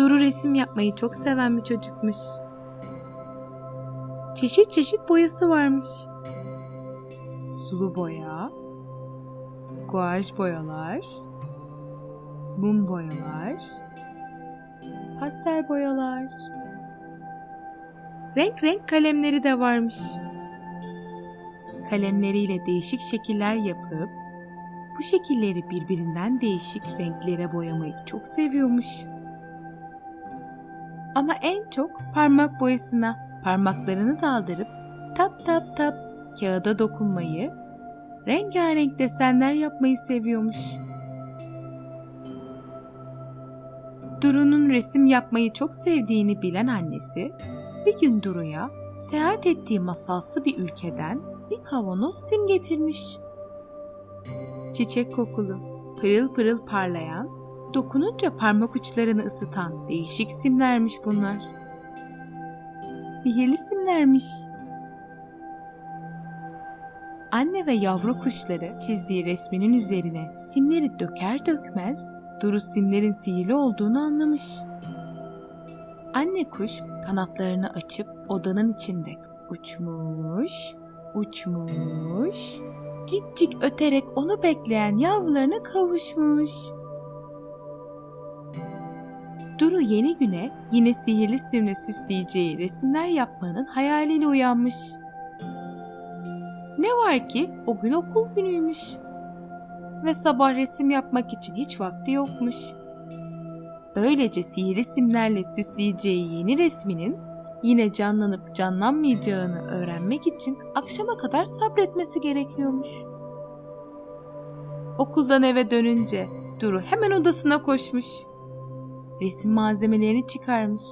Duru resim yapmayı çok seven bir çocukmuş. Çeşit çeşit boyası varmış. Sulu boya, guaj boyalar, mum boyalar, pastel boyalar. Renk renk kalemleri de varmış. Kalemleriyle değişik şekiller yapıp bu şekilleri birbirinden değişik renklere boyamayı çok seviyormuş. Ama en çok parmak boyasına parmaklarını daldırıp tap tap tap kağıda dokunmayı, rengarenk desenler yapmayı seviyormuş. Duru'nun resim yapmayı çok sevdiğini bilen annesi, bir gün Duru'ya seyahat ettiği masalsı bir ülkeden bir kavanoz sim getirmiş. Çiçek kokulu, pırıl pırıl parlayan, dokununca parmak uçlarını ısıtan değişik simlermiş bunlar. Sihirli simlermiş. Anne ve yavru kuşları çizdiği resminin üzerine simleri döker dökmez Duru simlerin sihirli olduğunu anlamış. Anne kuş kanatlarını açıp odanın içinde uçmuş, uçmuş, cik cik öterek onu bekleyen yavrularına kavuşmuş. Duru yeni güne yine sihirli simle süsleyeceği resimler yapmanın hayaliyle uyanmış. Ne var ki o gün okul günüymüş. Ve sabah resim yapmak için hiç vakti yokmuş. Böylece sihirli simlerle süsleyeceği yeni resminin yine canlanıp canlanmayacağını öğrenmek için akşama kadar sabretmesi gerekiyormuş. Okuldan eve dönünce Duru hemen odasına koşmuş. Resim malzemelerini çıkarmış.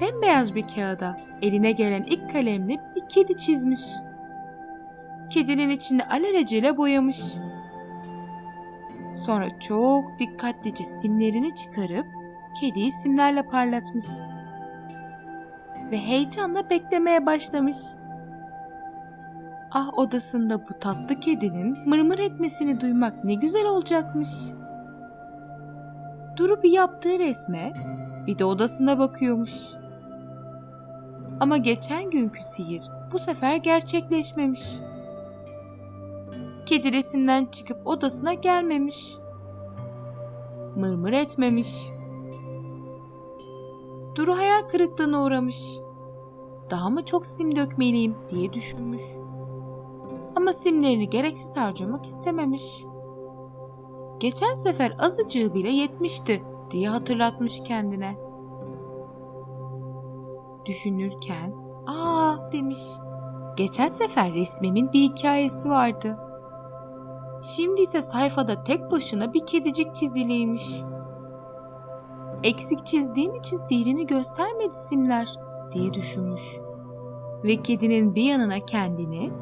Bembeyaz bir kağıda eline gelen ilk kalemle bir kedi çizmiş. Kedinin içini alelacele boyamış. Sonra çok dikkatlice simlerini çıkarıp kediyi simlerle parlatmış. Ve heyecanla beklemeye başlamış. Ah odasında bu tatlı kedinin mırmır etmesini duymak ne güzel olacakmış. Duru bir yaptığı resme bir de odasına bakıyormuş. Ama geçen günkü sihir bu sefer gerçekleşmemiş. Kedi resimden çıkıp odasına gelmemiş. Mırmır etmemiş. Duru hayal kırıklığına uğramış. Daha mı çok sim dökmeliyim diye düşünmüş. Ama simlerini gereksiz harcamak istememiş. Geçen sefer azıcığı bile yetmişti diye hatırlatmış kendine. Düşünürken, aa demiş. Geçen sefer resmimin bir hikayesi vardı. Şimdi ise sayfada tek başına bir kedicik çiziliymiş. Eksik çizdiğim için sihrini göstermedi simler diye düşünmüş. Ve kedinin bir yanına kendini,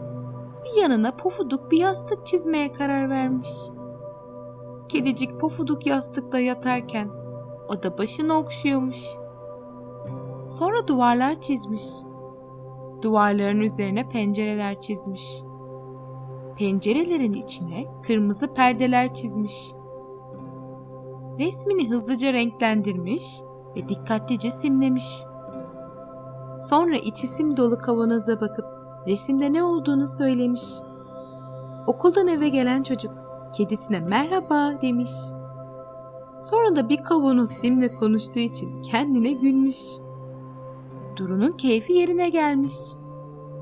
bir yanına pofuduk bir yastık çizmeye karar vermiş. Kedicik pofuduk yastıkta yatarken o da başını okşuyormuş. Sonra duvarlar çizmiş. Duvarların üzerine pencereler çizmiş. Pencerelerin içine kırmızı perdeler çizmiş. Resmini hızlıca renklendirmiş ve dikkatlice simlemiş. Sonra içi sim dolu kavanoza bakıp resimde ne olduğunu söylemiş. Okuldan eve gelen çocuk kedisine merhaba demiş. Sonra da bir kavanoz simle konuştuğu için kendine gülmüş. Duru'nun keyfi yerine gelmiş.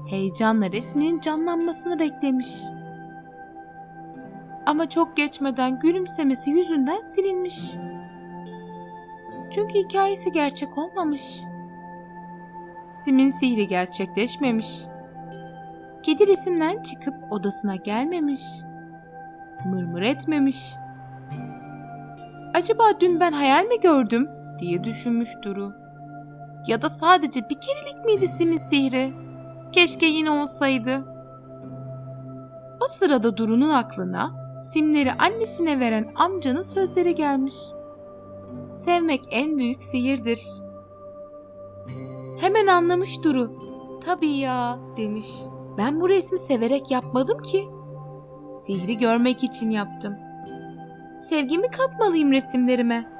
Heyecanla resminin canlanmasını beklemiş. Ama çok geçmeden gülümsemesi yüzünden silinmiş. Çünkü hikayesi gerçek olmamış. Sim'in sihri gerçekleşmemiş. Kedi resimden çıkıp odasına gelmemiş. Mırmır etmemiş. Acaba dün ben hayal mi gördüm diye düşünmüş Duru. Ya da sadece bir kerelik miydi Sim'in sihri? Keşke yine olsaydı. O sırada Duru'nun aklına simleri annesine veren amcanın sözleri gelmiş. Sevmek en büyük sihirdir. Hemen anlamış Duru. Tabii ya demiş. Ben bu resmi severek yapmadım ki. Sihri görmek için yaptım. Sevgimi katmalıyım resimlerime.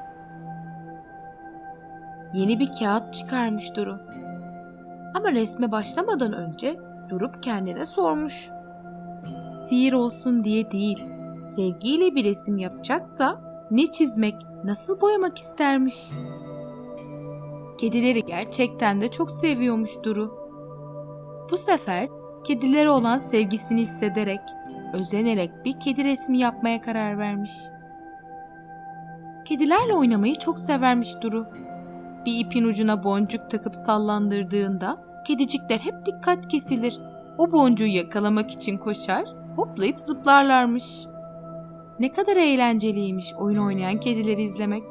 yeni bir kağıt çıkarmış Duru. Ama resme başlamadan önce durup kendine sormuş. Sihir olsun diye değil, sevgiyle bir resim yapacaksa ne çizmek, nasıl boyamak istermiş. Kedileri gerçekten de çok seviyormuş Duru. Bu sefer kedilere olan sevgisini hissederek, özenerek bir kedi resmi yapmaya karar vermiş. Kedilerle oynamayı çok severmiş Duru. Bir ipin ucuna boncuk takıp sallandırdığında kedicikler hep dikkat kesilir. O boncuğu yakalamak için koşar, hoplayıp zıplarlarmış. Ne kadar eğlenceliymiş oyun oynayan kedileri izlemek.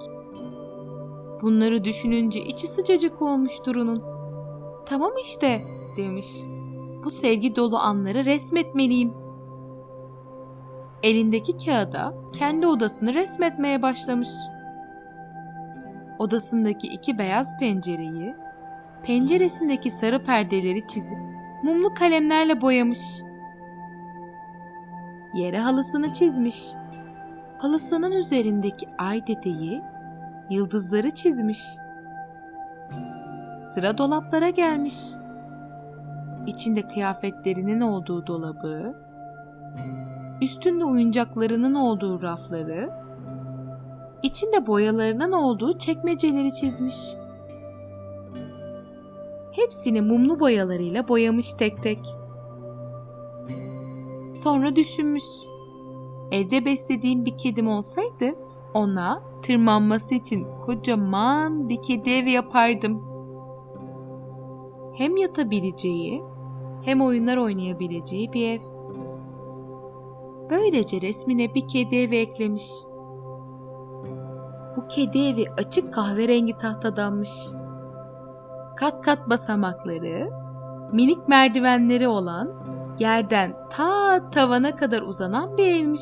Bunları düşününce içi sıcacık olmuş Duru'nun. Tamam işte demiş. Bu sevgi dolu anları resmetmeliyim. Elindeki kağıda kendi odasını resmetmeye başlamış. Odasındaki iki beyaz pencereyi, penceresindeki sarı perdeleri çizip mumlu kalemlerle boyamış. Yere halısını çizmiş. Halısının üzerindeki ay dedeyi, yıldızları çizmiş. Sıra dolaplara gelmiş. İçinde kıyafetlerinin olduğu dolabı, üstünde oyuncaklarının olduğu rafları, içinde boyalarının olduğu çekmeceleri çizmiş. Hepsini mumlu boyalarıyla boyamış tek tek. Sonra düşünmüş. Evde beslediğim bir kedim olsaydı ona tırmanması için kocaman bir kedi evi yapardım. Hem yatabileceği hem oyunlar oynayabileceği bir ev. Böylece resmine bir kedi evi eklemiş. Bu kedi evi açık kahverengi tahtadanmış. Kat kat basamakları, minik merdivenleri olan, yerden ta tavana kadar uzanan bir evmiş.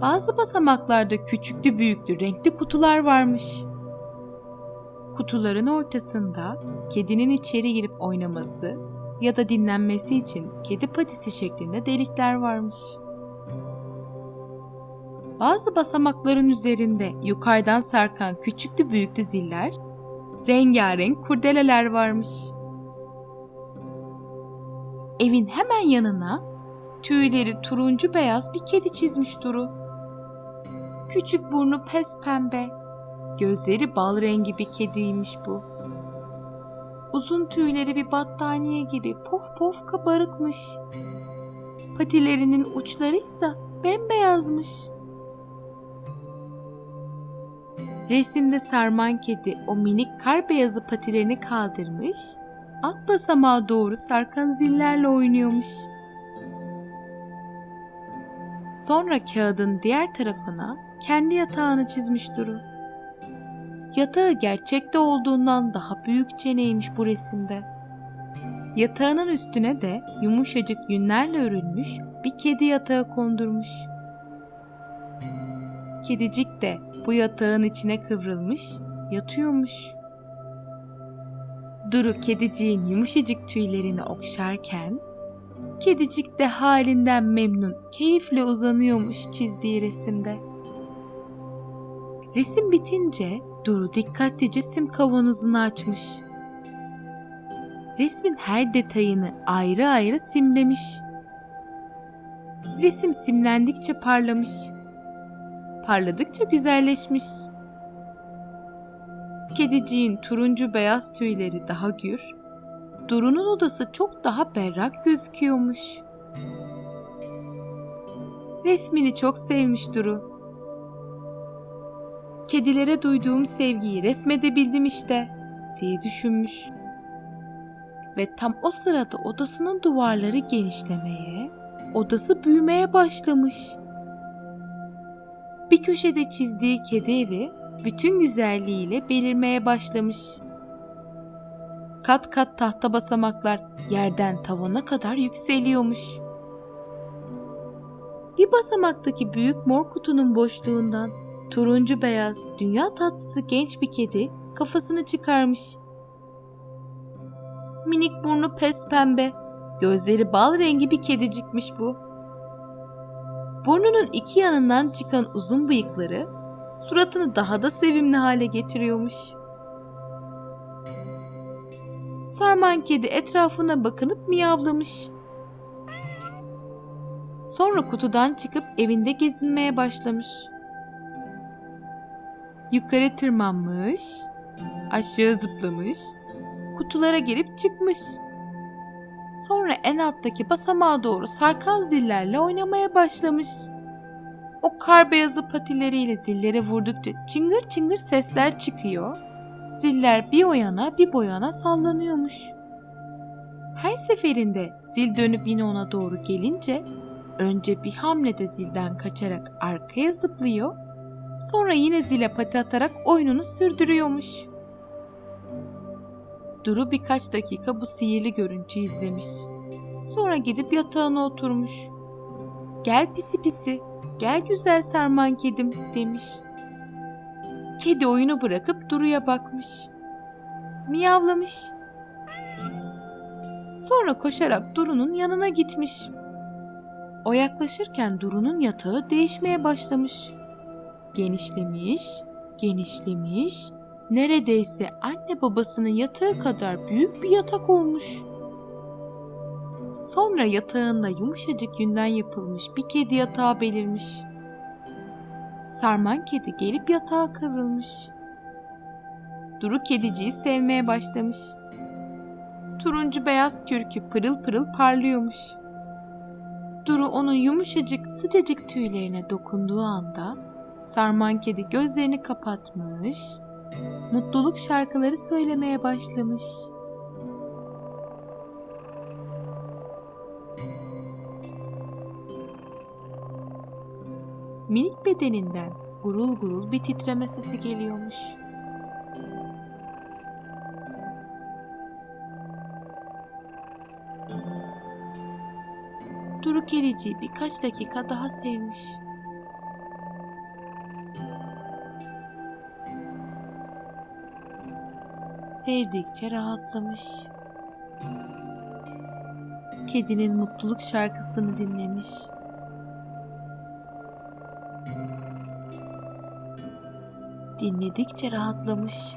Bazı basamaklarda küçüklü büyüklü renkli kutular varmış. Kutuların ortasında kedinin içeri girip oynaması ya da dinlenmesi için kedi patisi şeklinde delikler varmış. Bazı basamakların üzerinde yukarıdan sarkan küçüklü büyüklü ziller, rengarenk kurdeleler varmış. Evin hemen yanına tüyleri turuncu beyaz bir kedi çizmiş Duru. Küçük burnu pes pembe, gözleri bal rengi bir kediymiş bu. Uzun tüyleri bir battaniye gibi pof pof kabarıkmış. Patilerinin uçları ise bembeyazmış. Resimde sarman kedi o minik kar beyazı patilerini kaldırmış, alt basamağa doğru sarkan zillerle oynuyormuş. Sonra kağıdın diğer tarafına kendi yatağını çizmiş Duru. Yatağı gerçekte olduğundan daha büyük çeneymiş bu resimde. Yatağının üstüne de yumuşacık yünlerle örülmüş bir kedi yatağı kondurmuş. Kedicik de bu yatağın içine kıvrılmış, yatıyormuş. Duru kediciğin yumuşacık tüylerini okşarken, kedicik de halinden memnun, keyifle uzanıyormuş çizdiği resimde. Resim bitince Duru dikkatlice sim kavanozunu açmış. Resmin her detayını ayrı ayrı simlemiş. Resim simlendikçe parlamış. Parladıkça güzelleşmiş. Kediciğin turuncu beyaz tüyleri daha gür, Duru'nun odası çok daha berrak gözüküyormuş. Resmini çok sevmiş Duru. Kedilere duyduğum sevgiyi resmedebildim işte diye düşünmüş. Ve tam o sırada odasının duvarları genişlemeye, odası büyümeye başlamış. Bir köşede çizdiği kedi evi bütün güzelliğiyle belirmeye başlamış. Kat kat tahta basamaklar yerden tavana kadar yükseliyormuş. Bir basamaktaki büyük mor kutunun boşluğundan turuncu beyaz dünya tatlısı genç bir kedi kafasını çıkarmış. Minik burnu pes pembe, gözleri bal rengi bir kedicikmiş bu. Burnunun iki yanından çıkan uzun bıyıkları suratını daha da sevimli hale getiriyormuş. Sarman kedi etrafına bakınıp miyavlamış. Sonra kutudan çıkıp evinde gezinmeye başlamış. Yukarı tırmanmış, aşağı zıplamış, kutulara girip çıkmış. Sonra en alttaki basamağa doğru sarkan zillerle oynamaya başlamış. O kar beyazı patileriyle zillere vurdukça çıngır çıngır sesler çıkıyor. Ziller bir o yana bir bu yana sallanıyormuş. Her seferinde zil dönüp yine ona doğru gelince önce bir hamlede zilden kaçarak arkaya zıplıyor, sonra yine zile pati atarak oyununu sürdürüyormuş. Duru birkaç dakika bu sihirli görüntüyü izlemiş. Sonra gidip yatağına oturmuş. Gel pisi pisi, gel güzel sarman kedim demiş. Kedi oyunu bırakıp Duru'ya bakmış. Miyavlamış. Sonra koşarak Duru'nun yanına gitmiş. O yaklaşırken Duru'nun yatağı değişmeye başlamış. Genişlemiş, genişlemiş, neredeyse anne babasının yatağı kadar büyük bir yatak olmuş. Sonra yatağında yumuşacık yünden yapılmış bir kedi yatağı belirmiş. Sarman kedi gelip yatağa kıvrılmış. Duru kediciyi sevmeye başlamış. Turuncu beyaz kürkü pırıl pırıl parlıyormuş. Duru onun yumuşacık sıcacık tüylerine dokunduğu anda Sarman kedi gözlerini kapatmış, mutluluk şarkıları söylemeye başlamış. Minik bedeninden gurul gurul bir titreme sesi geliyormuş. Duru kediciyi birkaç dakika daha sevmiş. Sevdikçe rahatlamış. Kedinin mutluluk şarkısını dinlemiş. Dinledikçe rahatlamış.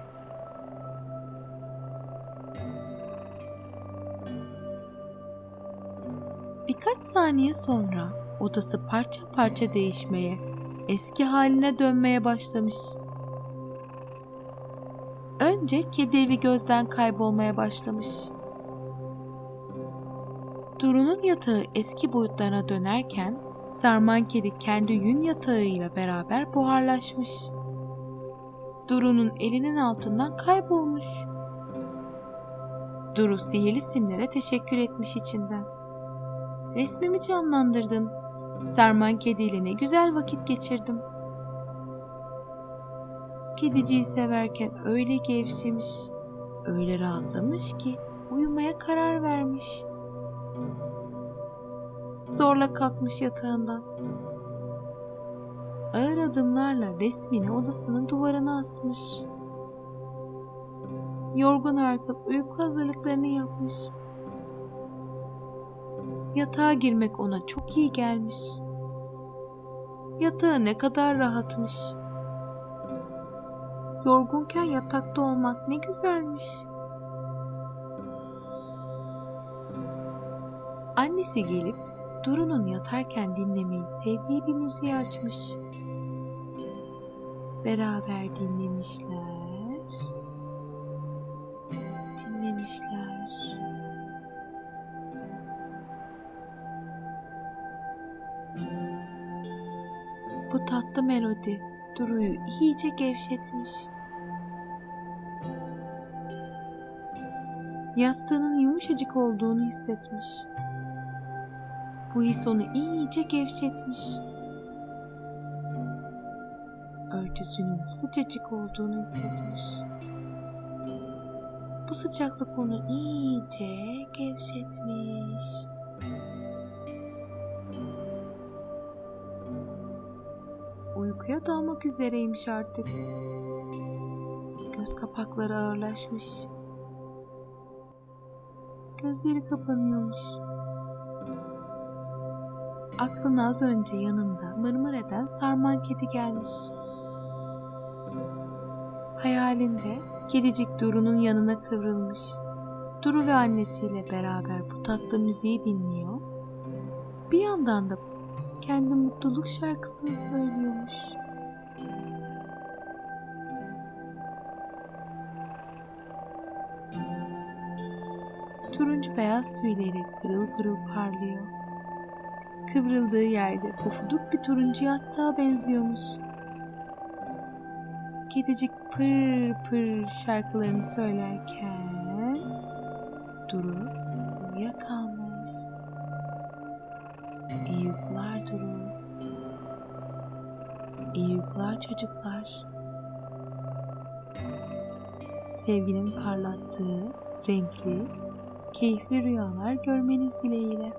Birkaç saniye sonra odası parça parça değişmeye, eski haline dönmeye başlamış. Önce kedi evi gözden kaybolmaya başlamış. Duru'nun yatağı eski boyutlarına dönerken Sarman kedi kendi yün yatağıyla beraber buharlaşmış. Duru'nun elinin altından kaybolmuş. Duru sihirli simlere teşekkür etmiş içinden. Resmimi canlandırdın. Sarman kediyle ne güzel vakit geçirdim. Kediciyi severken öyle gevşemiş, öyle rahatlamış ki uyumaya karar vermiş. Zorla kalkmış yatağından. Ağır adımlarla resmini odasının duvarına asmış. Yorgun arka uyku hazırlıklarını yapmış. Yatağa girmek ona çok iyi gelmiş. Yatağı ne kadar rahatmış. Yorgunken yatakta olmak ne güzelmiş. Annesi gelip Duru'nun yatarken dinlemeyi sevdiği bir müziği açmış. Beraber dinlemişler. Dinlemişler. Bu tatlı melodi Duru'yu iyice gevşetmiş. Yastığının yumuşacık olduğunu hissetmiş. Bu his onu iyice gevşetmiş. Örtüsünün sıcacık olduğunu hissetmiş. Bu sıcaklık onu iyice gevşetmiş. Uykuya dalmak üzereymiş artık. Göz kapakları ağırlaşmış. Gözleri kapanıyormuş. Aklına az önce yanında mırmır eden sarman kedi gelmiş. Hayalinde kedicik Duru'nun yanına kıvrılmış. Duru ve annesiyle beraber bu tatlı müziği dinliyor. Bir yandan da kendi mutluluk şarkısını söylüyormuş. Turuncu beyaz tüyleri pırıl pırıl parlıyor. Kıvrıldığı yerde pofuduk bir turuncu yastığa benziyormuş. Kedicik pır pır şarkılarını söylerken Duru uyuyakalmış. İyi uykular Duru. Çocuklar. Sevginin parlattığı renkli, keyifli rüyalar görmeniz dileğiyle.